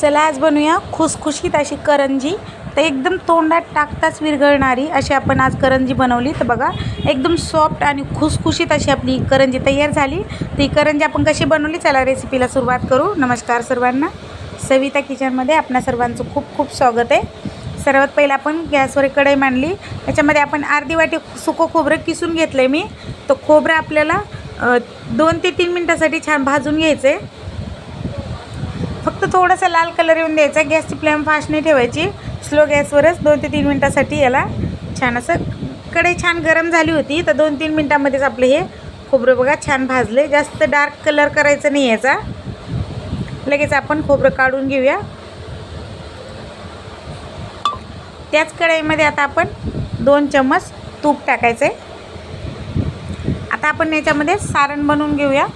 चला आज बनवूया खुसखुशीत अशी करंजी. तर एकदम तोंडात टाकताच विरघळणारी अशी आपण आज करंजी बनवली. तर बघा एकदम सॉफ्ट आणि खुसखुशीत अशी आपली करंजी तयार झाली. तर ही करंजी आपण कशी बनवली? चला रेसिपीला सुरुवात करू. नमस्कार सर्वांना. सविता किचनमध्ये आपणा सर्वांचं खूप खूप स्वागत आहे. सर्वात पहिलं आपण गॅसवर कढई मांडली. त्याच्यामध्ये आपण अर्धी वाटी सुकं खोबरं किसून घेतलं आहे मी. तर खोबरं आपल्याला दोन ते तीन मिनटासाठी छान भाजून घ्यायचं आहे फक्त थोडासा लाल कलर येऊन द्यायचा. गॅसची फ्लेम फास्ट नाही ठेवायची. स्लो गॅसवरच दोन ते तीन मिनटासाठी याला छान असं कढई छान गरम झाली होती. तर दोन तीन मिनटामध्येच आपलं हे खोबरं बघा छान भाजले जास्त डार्क कलर करायचं नाही याचा. लगेच आपण खोबरं काढून घेऊया. त्याच कढईमध्ये आता आपण दोन चम्मच तूप टाकायचं आहे आता आपण याच्यामध्ये सारण बनवून घेऊया.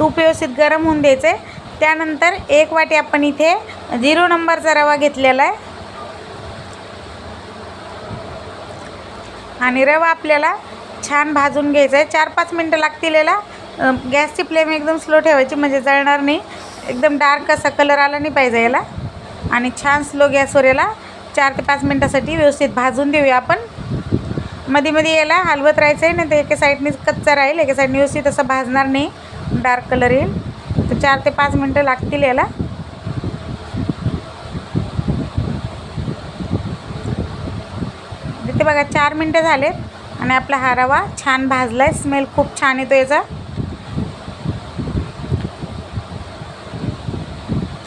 तूप व्यवस्थित गरम होऊन द्यायचं आहे त्यानंतर एक वाटी आपण इथे झिरो नंबरचा रवा घेतलेला आहे. आणि रवा आपल्याला छान भाजून घ्यायचा आहे चार पाच मिनटं लागतील याला. गॅसची फ्लेम एकदम स्लो ठेवायची म्हणजे जळणार नाही. एकदम डार्क असा कलर आला नाही पाहिजे याला. आणि छान स्लो गॅसवर याला चार ते पाच मिनटासाठी व्यवस्थित भाजून देऊया आपण. मध्ये मध्ये याला हलवत राहायचं आहे नाही तर एका साईडने कच्चा राहील एका साईडने व्यवस्थित असं भाजणार नाही. डार्क कलर येईल. तर चार ते पाच मिनटं लागतील याला. इथे बघा चार मिनटं झालेत आणि आपला हा रवा छान भाजला आहे स्मेल खूप छान येतो याचा.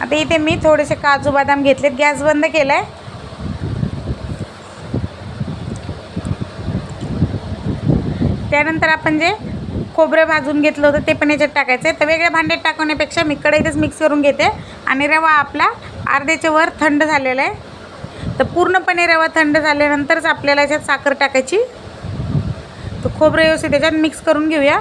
आता इथे मी थोडेसे काजू बदाम घेतलेत. गॅस बंद केला आहे त्यानंतर आपण जे खोबरं भाजून घेतलं होतं ते पण याच्यात टाकायचं आहे तर वेगळ्या भांड्यात टाकवण्यापेक्षा मी कढईतच मिक्स करून घेते. आणि रवा आपला अर्ध्याच्या वर थंड झालेला आहे. तर पूर्णपणे रवा थंड झाल्यानंतरच आपल्याला याच्यात साखर टाकायची. तर खोबरं व्यवस्थित त्याच्यात मिक्स करून घेऊया.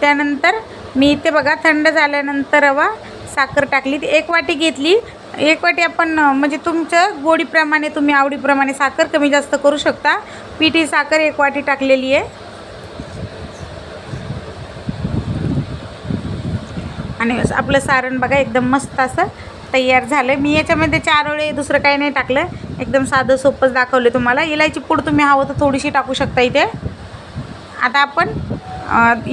त्यानंतर मी इथे बघा थंड झाल्यानंतर रवा साखर टाकली. ती एक वाटी घेतली. एक वाटी आपण म्हणजे तुमच्या गोडीप्रमाणे तुम्ही आवडीप्रमाणे साखर कमी जास्त करू शकता. पिठी साखर एक वाटी टाकलेली आहे. आणि आपलं सारण बघा एकदम मस्त असं तयार झालं मी याच्यामध्ये चार वेळे दुसरं काही नाही टाकलं. एकदम साधं सोपंच दाखवलं तुम्हाला. इलायची पूड तुम्ही हवं तर थोडीशी टाकू शकता इथे. आता आपण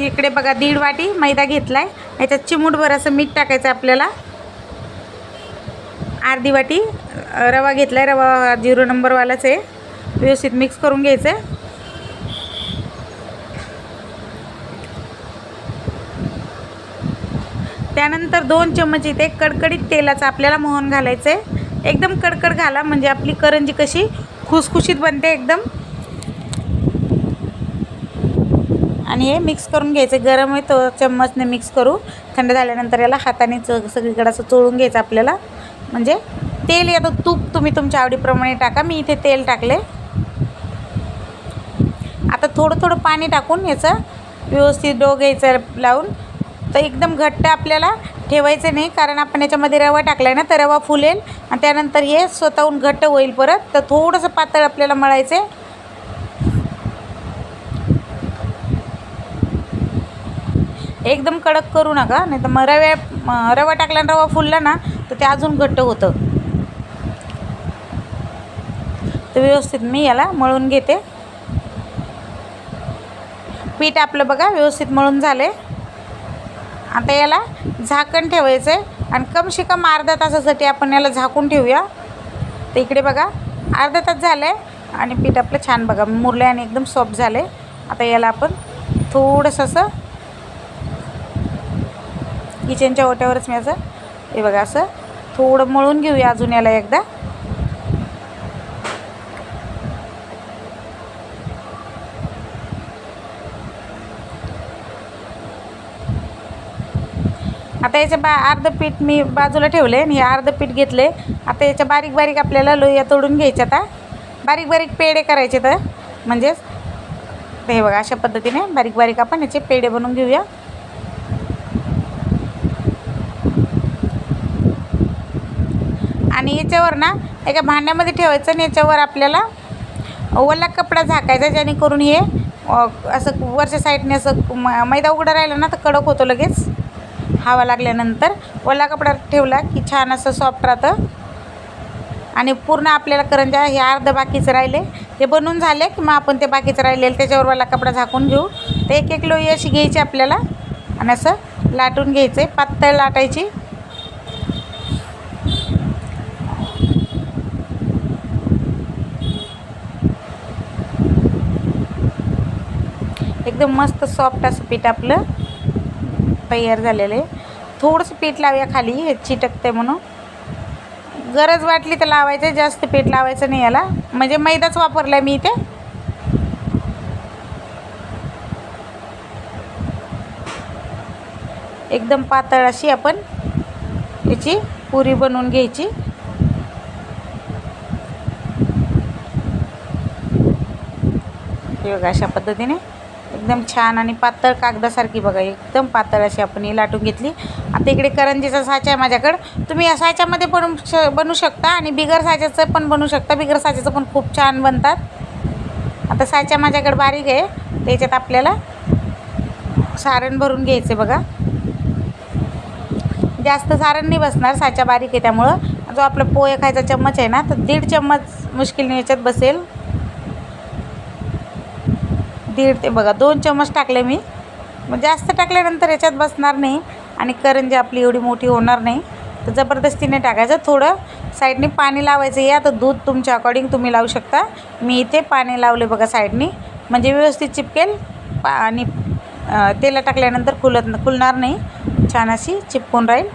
इकडे बघा दीड वाटी मैदा घेतला आहे याच्यात चिमूटभर असं मीठ टाकायचं आहे आपल्याला. अर्धी वाटी रवा घेतला आहे रवा झिरो नंबरवालाच आहे. व्यवस्थित मिक्स करून घ्यायचं. आहे त्यानंतर दोन चम्मच इथे कडकडीत तेलाचं आपल्याला मोहन घालायचं आहे एकदम कडकड घाला म्हणजे आपली करंजी कशी खुसखुशीत बनते एकदम. आणि हे मिक्स करून घ्यायचं. गरम आहे तो चम्मचने मिक्स करू. थंड झाल्यानंतर याला हाताने च सगळीकडे असं चोळून घ्यायचं आपल्याला. म्हणजे तेल या तूप तुम्ही तुमच्या आवडीप्रमाणे टाका. मी इथे तेल टाकले. आता थोडं थोडं पाणी टाकून याचं व्यवस्थित डो घ्यायचं लावून. तर एकदम घट्ट आपल्याला ठेवायचं नाही कारण आपण याच्यामध्ये रवा टाकला आहे ना तर रवा फुलेल. आणि त्यानंतर हे स्वतःहून घट्ट होईल परत. तर थोडंसं पातळ आपल्याला मळायचं आहे. एकदम कडक करू नका नाही तर मग रव्या रवा टाकला आणि रवा फुलला ना तर ते अजून घट्ट होतं. तर व्यवस्थित मी याला मळून घेते. पीठ आपलं बघा व्यवस्थित मळून झालं आहे आता याला झाकण ठेवायचं आहे आणि कमशी कम अर्धा तासासाठी आपण याला झाकून ठेवूया. तर इकडे बघा अर्धा तास झालं आहे आणि पीठ आपलं छान बघा मुरलं आणि एकदम सॉफ्ट झालं आहे आता याला आपण थोडंसं असं किचनच्या ओट्यावरच मी असं हे बघा असं थोडं मळून घेऊया अजून याला एकदा. आता याच्या बा अर्धं पीठ मी बाजूला ठेवले आणि हे अर्धं पीठ घेतले. आता याच्या बारीक बारीक आपल्याला लोह्या तोडून घ्यायच्या आता. बारीक बारीक पेढे करायचे तर. म्हणजेच हे बघा अशा पद्धतीने बारीक बारीक आपण याचे पेढे बनवून घेऊया. आणि याच्यावर ना एका भांड्यामध्ये ठेवायचं आणि याच्यावर आपल्याला ओला कपडा झाकायचा जेणेकरून हे असं वरच्या साईडने असं म मैदा उघडा राहिला ना तर कडक होतो लगेच. हवा लागल्यानंतर ओला कपडा ठेवला की छान असं सॉफ्ट राहतं. आणि पूर्ण आपल्याला करंजा हे अर्ध बाकीचं राहिले. ते बनवून झाले की मग आपण ते बाकीचं राहिलेलं त्याच्यावर वाला कपडा झाकून घेऊ. ते एक एक लोई अशी घ्यायची आपल्याला. आणि असं लाटून घ्यायचं. आहे पातळ लाटायची. एकदम मस्त सॉफ्ट असं पीठ आपलं तयार झालेलं आहे. थोडंसं पीठ लावूया खाली हे चिटकते म्हणून. गरज वाटली तर लावायचं जास्त पीठ लावायचं नाही याला. म्हणजे मैदाच वापरला मी इथे. एकदम पातळ अशी आपण याची पुरी बनवून घ्यायची. बघा अशा पद्धतीने. एकदम छान आणि पातळ कागदासारखी बघा एकदम पातळ अशी आपण ही लाटून घेतली. आता इकडे करंजीचा साचा आहे माझ्याकडं. तुम्ही या साच्यामध्ये पण श बनवू शकता आणि बिगर साच्याचं पण बनवू शकता. बिगर साच्याचं पण खूप छान बनतात. आता साच्या माझ्याकडे बारीक आहे. त्याच्यात आपल्याला सारण भरून घ्यायचं बघा. जास्त सारण नाही बसणार साच्या बारीक आहे त्यामुळं. जो आपला पोहे खायचा चम्मच आहे ना तर दीड चम्मच मुश्किलने याच्यात बसेल. दीड ते बघा दोन चम्मच टाकले मी. मग जास्त टाकल्यानंतर याच्यात बसणार नाही आणि करंजी आपली एवढी मोठी होणार नाही तर जबरदस्तीने टाकायचं. थोडं साईडने पाणी लावायचं. या तर दूध तुमच्या अकॉर्डिंग तुम्ही लावू शकता. मी इथे पाणी लावले बघा साईडने. म्हणजे व्यवस्थित चिपकेल. पा आणि तेला टाकल्यानंतर खुलत खुलणार नाही. छान अशी चिपकून राहील.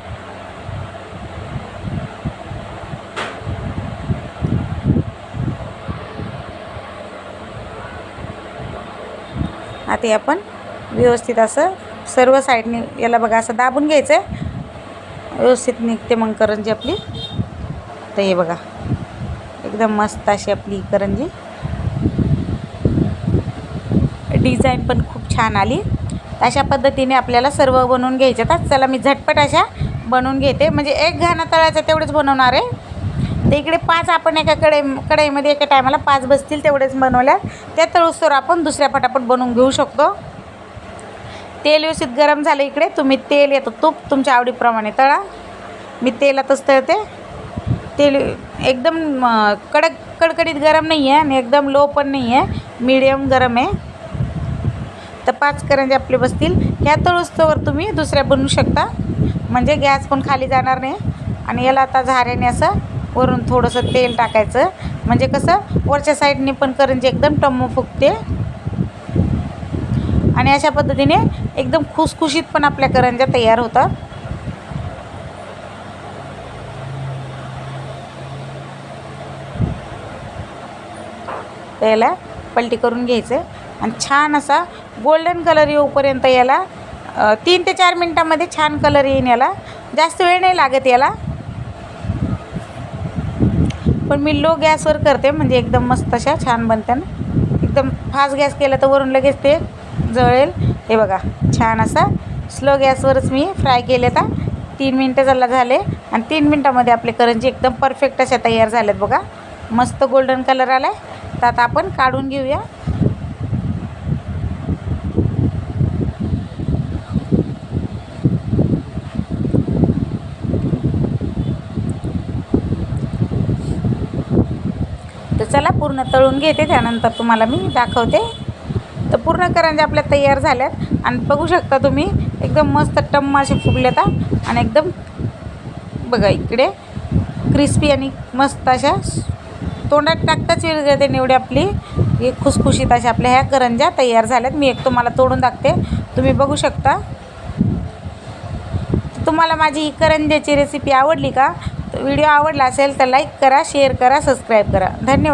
आता आपण व्यवस्थित असं सर्व साईडने याला बघा असं दाबून घ्यायचं आहे व्यवस्थित निघते मग करंजी आपली. तर हे बघा एकदम मस्त अशी आपली करंजी. डिझाईन पण खूप छान आली. अशा पद्धतीने आपल्याला सर्व बनवून घ्यायचे. तर चला मी झटपट अशा बनवून घेते. म्हणजे एक घाणा तळायचं तेवढंच बनवणार आहे. तर इकडे पाच आपण एका कढई कढईमध्ये एका टायमाला पाच बसतील तेवढेच बनवल्या त्या तळूस्तवर आपण दुसऱ्या पटापट बनवून घेऊ शकतो. तेल व्यवस्थित गरम झालं इकडे तुम्ही तेल येतं तूप तुमच्या आवडीप्रमाणे तळा. मी तेलातच तळते. तेल एकदम कडक कडकडीत गरम नाही आहे आणि एकदम लो पण नाही आहे मीडियम गरम आहे. तर पाच करंजे आपले बसतील. ह्या तळुस्तवर तुम्ही दुसऱ्या बनवू शकता. म्हणजे गॅस पण खाली जाणार नाही. आणि याला आता झाऱ्याने असं वरून थोडंसं तेल टाकायचं. म्हणजे कसं वरच्या साईडने पण करंजी एकदम टम्म फुगते. आणि अशा पद्धतीने एकदम खुसखुशीत पण आपल्या करंज्या तयार होतात. तर याला पलटी करून घ्यायचं. आणि छान असा गोल्डन कलर येऊपर्यंत याला तीन ते चार मिनटामध्ये छान कलर येईन याला. जास्त वेळ नाही लागत याला. पण मी लो गॅसवर करते म्हणजे एकदम मस्त अशा छान बनत्या ना. एकदम फास्ट गॅस केला तर वरून लगेच ते जळेल. हे बघा छान असा स्लो गॅसवरच मी फ्राय केले आता. तीन मिनटं झाला झाले आणि तीन मिनटामध्ये आपले करंजी एकदम परफेक्ट अशा तयार झाल्यात बघा. मस्त गोल्डन कलर आला आहे तर आता आपण काढून घेऊया. चला पूर्ण तळून घेते त्यानंतर तुम्हाला मी दाखवते. तर पूर्ण करंज्या आपल्या तयार झाल्यात. आणि बघू शकता तुम्ही एकदम मस्त टम्म असे फुगल्यात आणि एकदम बघा इकडे क्रिस्पी आणि मस्त अशा तोंडात टाकताच वेगळे एवढी आपली. हे खुसखुशीत अशा आपल्या ह्या करंजा तयार झाल्यात. मी एक तुम्हाला तोडून दाखते. तुम्ही बघू शकता. तुम्हाला माझी ही करंज्याची रेसिपी आवडली का? व्हिडिओ आवडला असेल तर लाईक करा शेअर करा सबस्क्राईब करा. धन्यवाद.